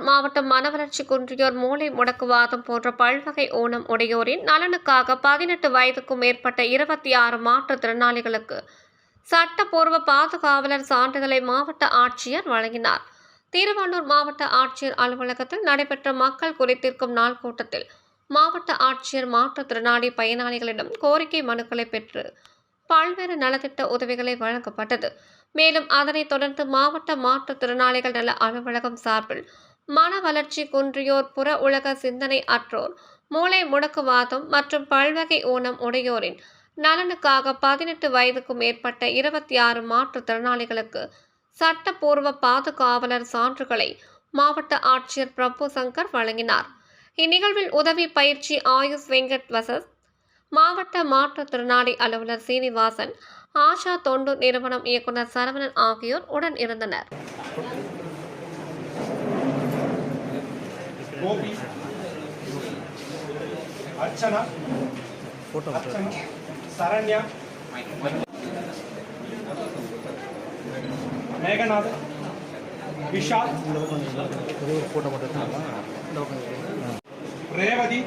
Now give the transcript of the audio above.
மாவட்டம் மனவளர்ச்சி குன்றியோர் மூளை முடக்குவாதம் போன்ற பல்வகை ஊனம் உடையோரின் நலனுக்காக பதினெட்டு வயதுக்கும் மேற்பட்ட இருபத்தி ஆறு மாற்றுத்திறனாளிகளுக்கு சட்டப்பூர்வ பாதுகாவலர் சான்றிதழை மாவட்ட ஆட்சியர் வழங்கினார். திருவள்ளூர் மாவட்ட ஆட்சியர் அலுவலகத்தில் நடைபெற்ற மக்கள் குறைத்தீர்க்கும் நாள் கூட்டத்தில் மாவட்ட ஆட்சியர் மாற்றுத்திறனாளி பயனாளிகளிடம் கோரிக்கை மனுக்களை பெற்று பல்வேறு நலத்திட்ட உதவிகளை வழங்கப்பட்டது. மேலும் அதனைத் தொடர்ந்து மாவட்ட மாற்றுத்திறனாளிகள் நல அலுவலகம் சார்பில் மன வளர்ச்சி குன்றியோர் புற உலக சிந்தனை அற்றோர். மூளை முடக்குவாதம் மற்றும் பல்வகை ஊனம் உடையோரின் நலனுக்காக பதினெட்டு வயதுக்கும் மேற்பட்ட இருபத்தி ஆறு மாற்றுத்திறனாளிகளுக்கு சட்டப்பூர்வ பாதுகாவலர் சான்றுகளை மாவட்ட ஆட்சியர் பிரபு சங்கர் வழங்கினார். இந்நிகழ்வில் உதவி பயிற்சி ஆயுஷ் வெங்கட் வசஸ் மாவட்ட மாற்றுத்திறனாளி அலுவலர் சீனிவாசன் ஆஷா தொண்டு நிறுவனம் இயக்குனர் சரவணன் ஆகியோர் உடன் இருந்தனர். அர்ச்சனா. ஃபோட்டோ சரண்யா. மேகநாத் விஷால். ஃபோட்டோ மட்டும் ரேவதி.